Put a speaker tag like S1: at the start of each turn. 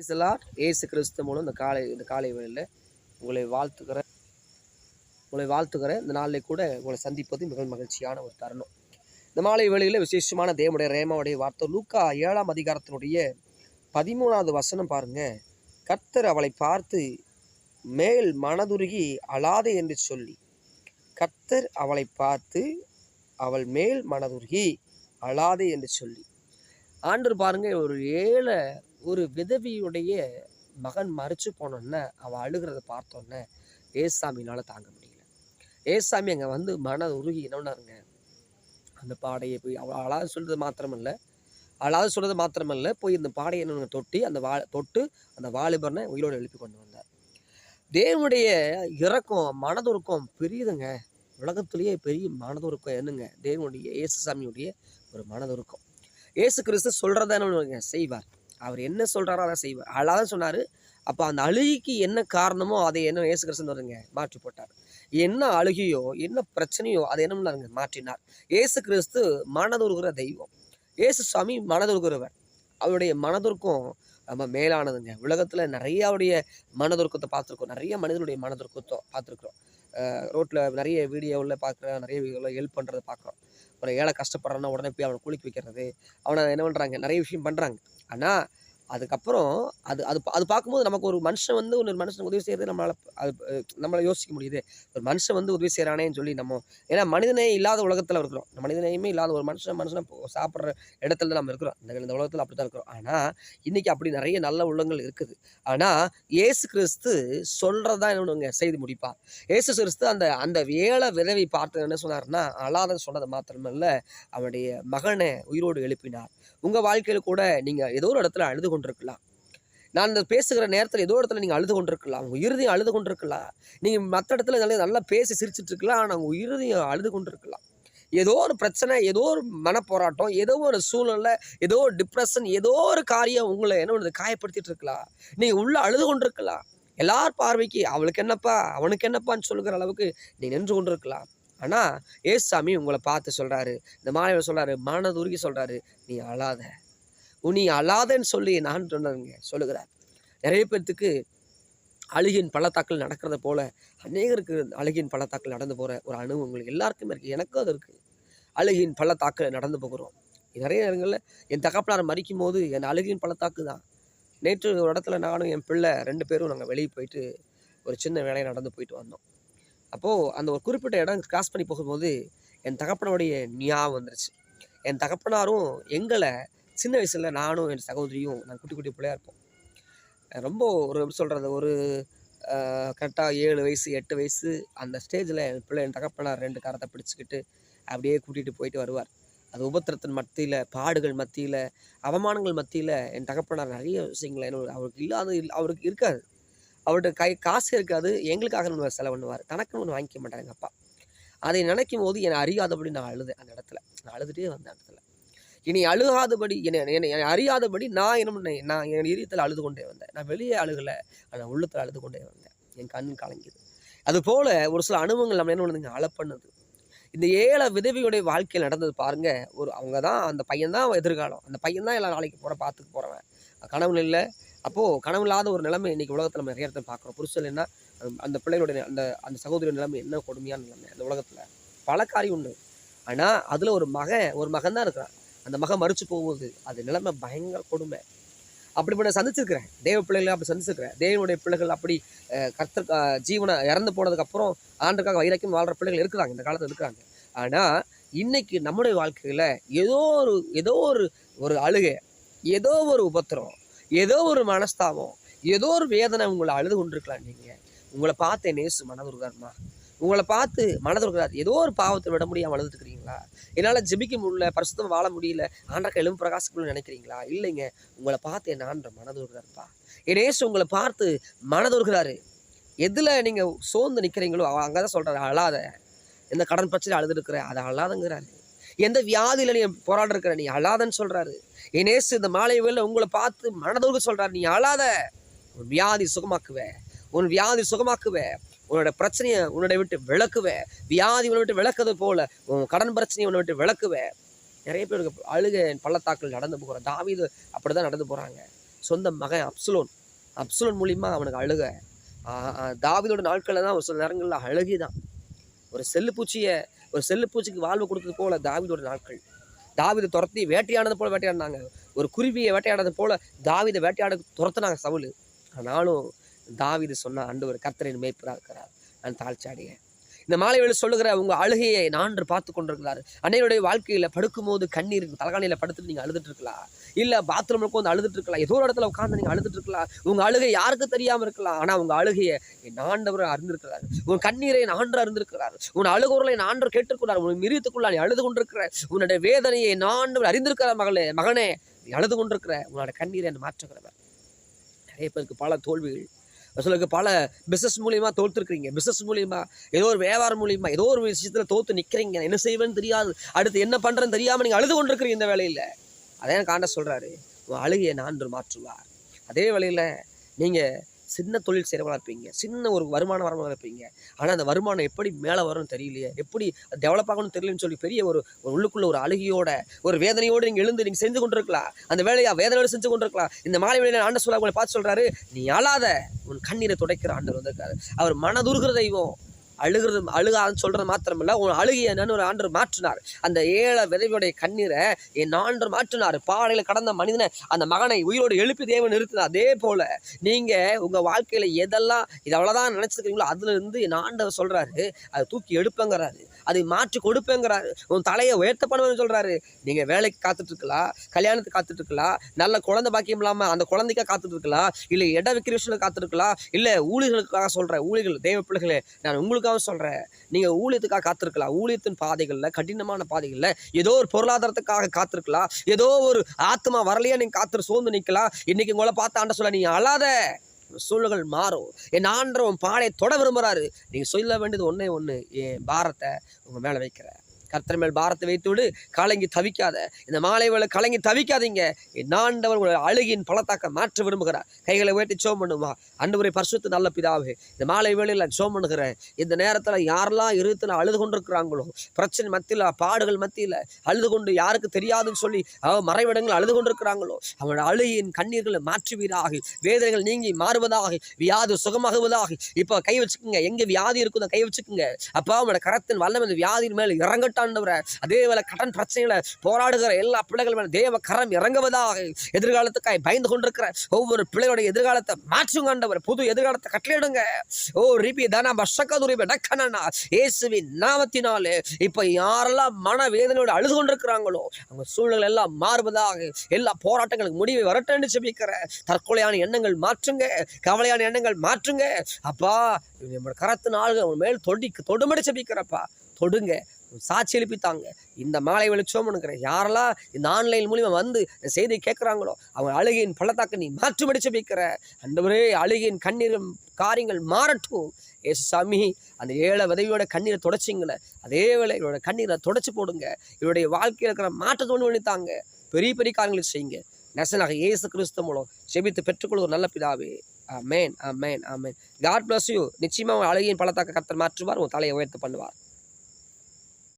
S1: பிரைசலாட் ஏசு கிறிஸ்து மூலம் இந்த காலை இந்த காலை வேளையில் உங்களை வாழ்த்துக்கிறேன் உங்களை வாழ்த்துக்கிறேன் இந்த நாளில் கூட உங்களை சந்திப்பது மிக மகிழ்ச்சியான ஒரு தருணம். இந்த மாலை வேளையில் விசேஷமான தேவனுடைய ரேமாவுடைய வார்த்தை லூக்கா ஏழாம் அதிகாரத்தினுடைய பதிமூணாவது வசனம் பாருங்கள் கர்த்தர் அவளை பார்த்து மேல் மனதுருகி அழாதே என்று சொல்லி. கர்த்தர் அவளை பார்த்து அவள் மேல் மனதுருகி அழாதே என்று சொல்லி. ஆண்டு பாருங்க ஒரு ஏழை ஒரு விதவியுடைய மகன் மறைச்சு போனோன்னே அவள் அழுகிறத பார்த்தோன்னே ஏசாமினால் தாங்க முடியல. ஏசாமி அங்கே வந்து மன உருகி என்னன்னாருங்க அந்த பாடையை போய் அவள் அழாது சொல்கிறது மாத்திரமில்லை. அழாது சொல்கிறது மாத்திரமல்ல. போய் இந்த பாடையை என்ன தொட்டி அந்த வா தொட்டு அந்த வாலிபரனை உயிரோடு எழுப்பி கொண்டு வந்தார். தேவனுடைய இறக்கம் மனதுருக்கம் பெரியதுங்க. உலகத்திலேயே பெரிய மனதுருக்கம் என்னங்க? தேவனுடைய இயேசு சாமியுடைய ஒரு மனதுருக்கம். இயேசு கிறிஸ்து சொல்கிறத செய்வார். அவர் என்ன சொல்கிறாரோ அதை செய்வார். அழாதான் சொன்னார். அப்போ அந்த அழுகிக்கு என்ன காரணமோ அதை என்ன இயேசு கிறிஸ்து வருங்க மாற்றி போட்டார். என்ன அழுகியோ என்ன பிரச்சனையோ அதை என்ன பண்ணாருங்க? மாற்றினார். இயேசு கிறிஸ்து மனதுருகிற தெய்வம். இயேசு சுவாமி மனதுருகிறவர். அவருடைய மனதுருக்கம் ரொம்ப மேலானதுங்க. உலகத்தில் நிறையாவுடைய மனதுருக்கத்தை பார்த்துருக்கோம். நிறைய மனிதனுடைய மனதுருக்கத்தை பார்த்துருக்குறோம். ரோட்டில் நிறைய வீடியோவில் பார்க்குறேன் நிறைய ஹெல்ப் பண்ணுறதை பார்க்குறோம். ஒரு ஏழை கஷ்டப்படுறான்னா உடனே போய் அவனை குளிக்க வைக்கிறது. அவனை என்ன பண்ணுறாங்க நிறைய விஷயம் பண்ணுறாங்க ஆனால் அதுக்கப்புறம் அது அது அது பார்க்கும்போது நமக்கு ஒரு மனுஷன் வந்து ஒரு மனுஷனுக்கு உதவி செய்கிறது நம்மளால் அது நம்மளை யோசிக்க முடியுது. ஒரு மனுஷன் வந்து உதவி செய்கிறானேன்னு சொல்லி நம்ம ஏன்னா மனிதனே இல்லாத உலகத்தில் இருக்கிறோம். மனிதனையுமே இல்லாத ஒரு மனுஷன் மனுஷனை சாப்பிட்ற இடத்துல நம்ம இருக்கிறோம். இந்த இந்த உலகத்தில் அப்படி தான் இருக்கிறோம். ஆனால் இன்றைக்கி அப்படி நிறைய நல்ல உள்ளங்கள் இருக்குது. ஆனால் ஏசு கிறிஸ்து சொல்கிறதா என்ன செய்து முடிப்பார் இயேசு கிறிஸ்து அந்த அந்த ஏழை விதவை பார்த்து என்ன சொன்னார்னா அழாத சொன்னது மாத்திரமல்ல அவனுடைய மகனை உயிரோடு எழுப்பினார். உங்கள் வாழ்க்கையில் கூட நீங்கள் ஏதோ ஒரு இடத்துல அழுது கொண்டு கொண்டிருக்கலாம் நான் இந்த பேசுகிற நேரத்தில் ஏதோ இடத்துல நீங்கள் அழுது கொண்டிருக்கலாம் உங்கள் இறுதியும் அழுது கொண்டிருக்கலாம் நீங்கள் மற்ற இடத்துல நல்லா நல்லா பேசி சிரிச்சிட்டு இருக்கலாம் ஆனால் உங்கள் இறுதியும் அழுது கொண்டிருக்கலாம் ஏதோ ஒரு பிரச்சனை ஏதோ ஒரு மனப்போராட்டம் ஏதோ ஒரு சூழ்நிலை ஏதோ ஒரு டிப்ரெஷன் ஏதோ ஒரு காரியம் உங்களை என்ன பண்ணுது? காயப்படுத்திட்டு இருக்கலாம் நீங்கள் உள்ளே அழுது கொண்டிருக்கலாம் எல்லார் பார்வைக்கு அவளுக்கு என்னப்பா அவனுக்கு என்னப்பான்னு சொல்லுகிற அளவுக்கு நீ நின்று கொண்டிருக்கலாம். ஆனால் ஏசாமி உங்களை பார்த்து சொல்கிறாரு இந்த மாணவர் சொல்கிறாரு மனதுருகி சொல்கிறாரு நீ அழாத. உனி அழாதன்னு சொல்லி நான் சொன்னேங்க சொல்லுகிறார். நிறைய பேர்த்துக்கு அழுகின் பள்ளத்தாக்கள் நடக்கிறத போல அநேகருக்கு அழுகின் பள்ளத்தாக்கள் நடந்து போகிற ஒரு அனுபவம் உங்களுக்கு எல்லாருக்குமே இருக்குது எனக்கும் அது இருக்குது அழுகின் பள்ளத்தாக்கில் நடந்து போகிறோம். நிறைய நேரங்களில் என் தகப்பனார் மறிக்கும் போது என் அழுகின் பள்ளத்தாக்கு தான். நேற்று ஒரு இடத்துல நானும் என் பிள்ளை ரெண்டு பேரும் நாங்கள் வெளியே போயிட்டு ஒரு சின்ன வேலையை நடந்து போயிட்டு வந்தோம். அப்போது அந்த ஒரு குறிப்பிட்ட இடம் கிராஸ் பண்ணி போகும்போது என் தகப்பனுடைய ஞாபகம் வந்துருச்சு. என் தகப்பனாரும் எங்களை சின்ன வயசில் நானும் என் சகோதரியும் நாங்கள் குட்டி குட்டி பிள்ளையாக இருப்போம். ரொம்ப ஒரு எப்படி சொல்கிறது ஒரு கரெக்டாக ஏழு வயசு எட்டு வயசு அந்த ஸ்டேஜில் என் பிள்ளை என் தகப்பனார் ரெண்டு காரத்தை பிடிச்சிக்கிட்டு அப்படியே கூட்டிகிட்டு போயிட்டு வருவார். அது உபத்திரத்தின் மத்தியில் பாடுகள் மத்தியில் அவமானங்கள் மத்தியில் என் தகப்பனார் நிறைய விஷயங்களை என்ன அவருக்கு இல்லாத அவருக்கு இருக்காது. அவர்கிட்ட கை காசு இருக்காது. எங்களுக்காக ஒன்று செலவு பண்ணுவார். தனக்குன்னு ஒன்று வாங்கிக்க மாட்டார் எங்கள் அப்பா. அதை நினைக்கும் போது என்னை அறியாதபடி நான் அழுதேன் அந்த இடத்துல. நான் அழுதுகிட்டே வந்தேன் அந்த இடத்துல. இனி அழுகாதபடி என்னை என்னை அறியாதபடி நான் என்ன பண்ணேன்? நான் என் இதயத்தில் அழுது கொண்டே வந்தேன். நான் வெளியே அழுகலை. ஆனால் உள்ளத்தில் அழுது கொண்டே வந்தேன். என் கண் கலங்கியது அதுபோல் ஒரு சில அனுபவங்கள் நம்ம என்ன பண்ணுதுங்க? அழ இந்த ஏழை விதவியுடைய வாழ்க்கையில் நடந்தது பாருங்கள் ஒரு அவங்க தான் அந்த பையன் தான் எதிர்காலம். அந்த பையன் தான் எல்லா நாளைக்கு போகிற பார்த்துக்கு போகிறவன் கனவு இல்லை. அப்போது கனவு இல்லாத ஒரு நிலைமை இன்றைக்கி உலகத்தில் நம்ம நிறைய இடத்துல பார்க்குறோம். புருஷன் என்ன அந்த பிள்ளைகளுடைய அந்த அந்த சகோதரி நிலைமை என்ன கொடுமையான நிலைமை அந்த உலகத்தில்? பல காரியம் உண்டு. ஆனால் அதில் ஒரு மகன் ஒரு மகன் தான் இருக்கிறான். அந்த மகன் மறிச்சு போகும்போது அது நிலைமை பயங்கர கொடுமை. அப்படி நான் சந்திச்சிருக்கிறேன். தேவ பிள்ளைகளை அப்படி சந்திச்சிருக்கிறேன். தேவனுடைய பிள்ளைகள் அப்படி அஹ், கர்த்தர் ஜீவனை இறந்து போனதுக்கப்புறம் ஆண்டுக்காக வைராக்கியம் வாழ்கிற பிள்ளைகள் இருக்கிறாங்க. இந்த காலத்தில் இருக்கிறாங்க. ஆனால் இன்னைக்கு நம்முடைய வாழ்க்கையில் ஏதோ ஒரு ஏதோ ஒரு ஒரு அழுகை ஏதோ ஒரு உபத்திரம் ஏதோ ஒரு மனஸ்தாபம் ஏதோ ஒரு வேதனை உங்களை அழுது கொண்டிருக்கலாம் நீங்கள் உங்களை பார்த்து நேசு மனதுருகாருமா உங்களை பார்த்து மனதிருக்கிறார் ஏதோ ஒரு பாவத்தை விட முடியாமல் அழுதுட்டுருக்கீங்களா என்னால் ஜெபிக்க முடியல பரிசுத்தம் வாழ முடியல ஆண்டக்க எலும்பு பிரகாசிக்கணும்னு நினைக்கிறீங்களா? இல்லைங்க. உங்களை பார்த்து என் ஆண்ட மனதுருகிறாருப்பா என் உங்களை பார்த்து மனதுருகிறாரு எதில் நீங்கள் சோர்ந்து நிற்கிறீங்களோ அங்கே தான் சொல்கிறாரு அழாத. எந்த கடன் பிரச்சனை அழுதுருக்கிற அதை அழாதங்கிறாரு. எந்த வியாதியில் நீ போராட இருக்கிற நீ அழாதன்னு சொல்கிறாரு என் இந்த மாலை வேளையில உங்களை பார்த்து மனதுருக சொல்கிறாரு நீ அழாத. உன் வியாதி சுகமாக்குவே. உன் வியாதி சுகமாக்குவே. உன்னோட பிரச்சனையை உன்னோட விட்டு விளக்குவே. வியாதி உன்னை விட்டு விளக்குறது போல உன் கடன் பிரச்சனையை உன்னை விட்டு விளக்குவே. நிறைய பேருக்கு அழுக பள்ளத்தாக்கள் நடந்து போகிற தாவீது அப்படிதான் நடந்து போகிறாங்க சொந்த மகன் அப்சுலோன். அப்சுலோன் மூலிமா அவனுக்கு அழுக. தாவிதோட நாட்களில் தான் ஒரு சில நேரங்களில் அழுகி தான் ஒரு செல்லு பூச்சியை ஒரு செல்லு பூச்சிக்கு வாழ்வு கொடுத்தது போல தாவிதோட நாட்கள். தாவித துரத்தி வேட்டையானது போல் வேட்டையாடினாங்க. ஒரு குருவியை வேட்டையாடுறது போல் தாவித வேட்டையாட துரத்துனாங்க சவுல். ஆனாலும் தாவிது சொன்ன ஆண்டு ஒரு கர்த்தரின் மேய்ப்பராக இருக்கிறார் நான் தாழ்ச்சாடிய இந்த மாலை வேளை சொல்லுகிற உங்கள் அழுகையை நான்று பார்த்து கொண்டிருக்கிறார். அன்னையுடைய வாழ்க்கையில் படுக்கும்போது கண்ணீர் தலகாணியில் படுத்துட்டு நீங்கள் அழுதுட்டு இருக்கலாம் இல்லை பாத்ரூமில் உட்காந்து அழுதுட்டு இருக்கலாம் ஏதோ ஒரு இடத்துல உட்காந்து நீங்கள் அழுதுட்டு இருக்கலாம் உங்கள் அழுகை யாருக்கு தெரியாமல் இருக்கலாம். ஆனால் உங்கள் அழுகையை என் அறிந்திருக்கிறார். உன் கண்ணீரை நான்று அறிந்திருக்கிறார். உன் அழுகுறலை என் ஆண்டவர் உன் மிரியத்துக்குள்ளார் நீ அழுது கொண்டிருக்கிற. உன்னுடைய வேதனையை என் அறிந்திருக்கிற அறிந்திருக்கிறார் மகளே மகனே நீ அழுது கொண்டிருக்கிற. உன்னோட கண்ணீரை என்ன மாற்றுகிறவர். நிறைய பேருக்கு பல தோல்விகள் சொல்லுங்க பல பிஸ்னஸ் மூலியமாக தோத்துருக்கிறீங்க. பிஸ்னஸ் மூலியமாக ஏதோ ஒரு வியாபாரம் மூலியமாக ஏதோ ஒரு விஷயத்தில் தோற்று நிற்கிறீங்க என்ன செய்வேன்னு தெரியாது. அடுத்து என்ன பண்ணுறேன்னு தெரியாமல் நீங்கள் அழுது கொண்டிருக்கிறீங்க இந்த வேலையில். அதே காண்ட சொல்கிறாரு உன் அழுகையை நான் மாற்றுவார். அதே வேலையில் நீங்கள் சின்ன தொழில் செய்கிறவங்களா இருப்பீங்க. சின்ன ஒரு வருமானம் வரவங்களாக இருப்பீங்க. ஆனால் அந்த வருமானம் எப்படி மேலே வரும்னு தெரியலையே. எப்படி டெவலப் ஆகணும்னு தெரியலன்னு சொல்லி பெரிய ஒரு ஒரு உள்ளுக்குள்ள ஒரு அழுகியோட ஒரு வேதனையோடு நீங்கள் எழுந்து நீங்கள் செஞ்சு கொண்டிருக்கலாம். அந்த வேலையை வேதனையோடு செஞ்சு கொண்டிருக்கலாம். இந்த மாலை வேலையில் ஆண்ட சொல்ல உங்களை பார்த்து சொல்கிறாரு நீ அழாத உன் கண்ணீரை துடைக்கிற ஆண்டவர் வந்திருக்காரு. அவர் மனதுருகிற தெய்வம். அழுகிறது அழுகாதுன்னு சொல்கிறது மாத்திரமில்ல. உன் அழுகிய என்னன்னு ஒரு ஆண்டர் மாற்றினார். அந்த ஏழை விதவியுடைய கண்ணீரை என் ஆண்டர் மாற்றினார். பாறையில் கடந்த மனிதனை அந்த மகனை உயிரோடு எழுப்பி தேவன் நிறுத்தினார். அதே போல் நீங்கள் உங்கள் வாழ்க்கையில் எதெல்லாம் இது அவ்வளோதான் நினச்சிருக்கிறீங்களோ அதுலேருந்து என் ஆண்டவர் சொல்கிறாரு அதை தூக்கி எடுப்பேங்கிறாரு. அதை மாற்றி கொடுப்பேங்கிறாரு. உன் தலையை உயர்த்த சொல்கிறாரு நீங்கள் வேலைக்கு காத்துட்ருக்கலாம் கல்யாணத்துக்கு காத்துட்ருக்கலாம் நல்ல குழந்தை பாக்கியம் இல்லாமல் அந்த குழந்தைக்கா காத்துட்ருக்கலாம் இல்லை இட விக்கிற காத்துட்ருக்கலாம் இல்லை ஊழிகளுக்காக சொல்கிறேன் ஊழிகள் தெய்வ பிள்ளைகளே நான் உங்களுக்காக சொல்கிறேன் நீங்கள் ஊழியத்துக்காக காத்திருக்கலாம். ஊழியத்தின் பாதைகளில் கடினமான பாதைகளில் ஏதோ ஒரு பொருளாதாரத்துக்காக காத்திருக்கலாம். ஏதோ ஒரு ஆத்மா வரலையே நீங்கள் காத்திரு சோர்ந்து நிற்கலாம் இன்றைக்கி உங்களை பார்த்து ஆண்ட சொல்ல நீங்கள் அழாத. சூழல்கள் மாறும். என் ஆண்டவன் உன் பாடையை தொட விரும்புகிறாரு நீங்கள் சொல்ல வேண்டியது ஒன்றே ஒன்று என் பாரத்தை உங்கள் மேலே வைக்கிறேன். கர்த்தர் மேல் பாரத்தை வைத்துவிடு கலங்கி தவிக்காத. இந்த மாலை வேலை கலங்கி தவிக்காதீங்க. என் ஆண்டவர் உங்களை அழுகின் பழத்தாக்க மாற்ற விரும்புகிறார். கைகளை உயர்த்தி சோம் பண்ணுமா அன்றுவரை பரிசுத்த நல்ல பிதாவே இந்த மாலை வேளையில் நான் சோம் பண்ணுகிறேன் இந்த நேரத்தில் யாரெல்லாம் இருத்துல அழுது கொண்டிருக்கிறாங்களோ பிரச்சனை மத்தியில் பாடுகள் மத்தியில் அழுது கொண்டு யாருக்கு தெரியாதுன்னு சொல்லி அவ மறைவிடங்கள் அழுது கொண்டிருக்கிறாங்களோ அவனோட அழுகின் கண்ணீர்களை மாற்றுவீராக. வேதனைகள் நீங்கி மாறுவதாக வியாதி சுகமாகுவதாக. இப்போ கை வச்சுக்கோங்க. எங்கே வியாதி இருக்குதோ கை வச்சுக்கோங்க. அப்போ அவனோட கரத்தின் வல்லம் இந்த வியாதியின் மேல் இறங்கட்டாண்டவர அதே வேலை கடன் பிரச்சனைகளை போராடுகிற எல்லா பிள்ளைகள் மேலே தேவ கரம் இறங்குவதாக எதிர்காலத்துக்காய் பயந்து கொண்டிருக்கிற ஒவ்வொரு பிள்ளையோட எதிர்காலத்தை மாற்றுங்க ஆண்டவர். புது எதிர்காலத்தை கட்டளையிடுங்க. ஓ ரிபி தானா பஷக்கதுரி டக்கனா இயேசுவின் நாமத்தினாலே இப்போ யாரெல்லாம் மன வேதனையோடு அழுது கொண்டிருக்கிறாங்களோ அவங்க சூழ்நிலை எல்லாம் மாறுவதாக எல்லா போராட்டங்களுக்கு முடிவை வரட்டேன்னு செபிக்கிற தற்கொலையான எண்ணங்கள் மாற்றுங்க. கவலையான எண்ணங்கள் மாற்றுங்க. அப்பா நம்மளோட கரத்து நாள்கள் உன் மேல் தொடி தொடுமடி செபிக்கிறப்பா தொடுங்க. சாட்சி எழுப்பித்தாங்க. இந்த மாலை வெளிச்சம் யாரெல்லாம் இந்த ஆன்லைன் மூலிமா வந்து இந்த செய்தியை கேட்குறாங்களோ அவங்க அழுகையின் பள்ளத்தாக்க நீ மாற்றுபடி செபிக்கிற அண்டவரே அழுகையின் கண்ணீரும் காரியங்கள் மாறட்டும். ஏசு சாமி அந்த ஏழை விதவியோட கண்ணீரை தொடச்சிங்களே. அதே வேளை இவரோட கண்ணீரை தொடச்சி போடுங்க. இவருடைய வாழ்க்கையில் இருக்கிற மாற்றத்தை ஒன்று பண்ணித்தாங்க பெரிய பெரிய காரியங்களை செய்யுங்க. நெசனாக இயேசு கிறிஸ்து மூலம் செபித்து பெற்றுக்கொள்ள ஒரு நல்ல பிதாவே. Amen amen God bless you நிச்சயமாக உன் அழகியின் பழத்தாக்க கத்தர் மாற்றுவார் உன் தலையை உயர்த்து பண்ணுவார்.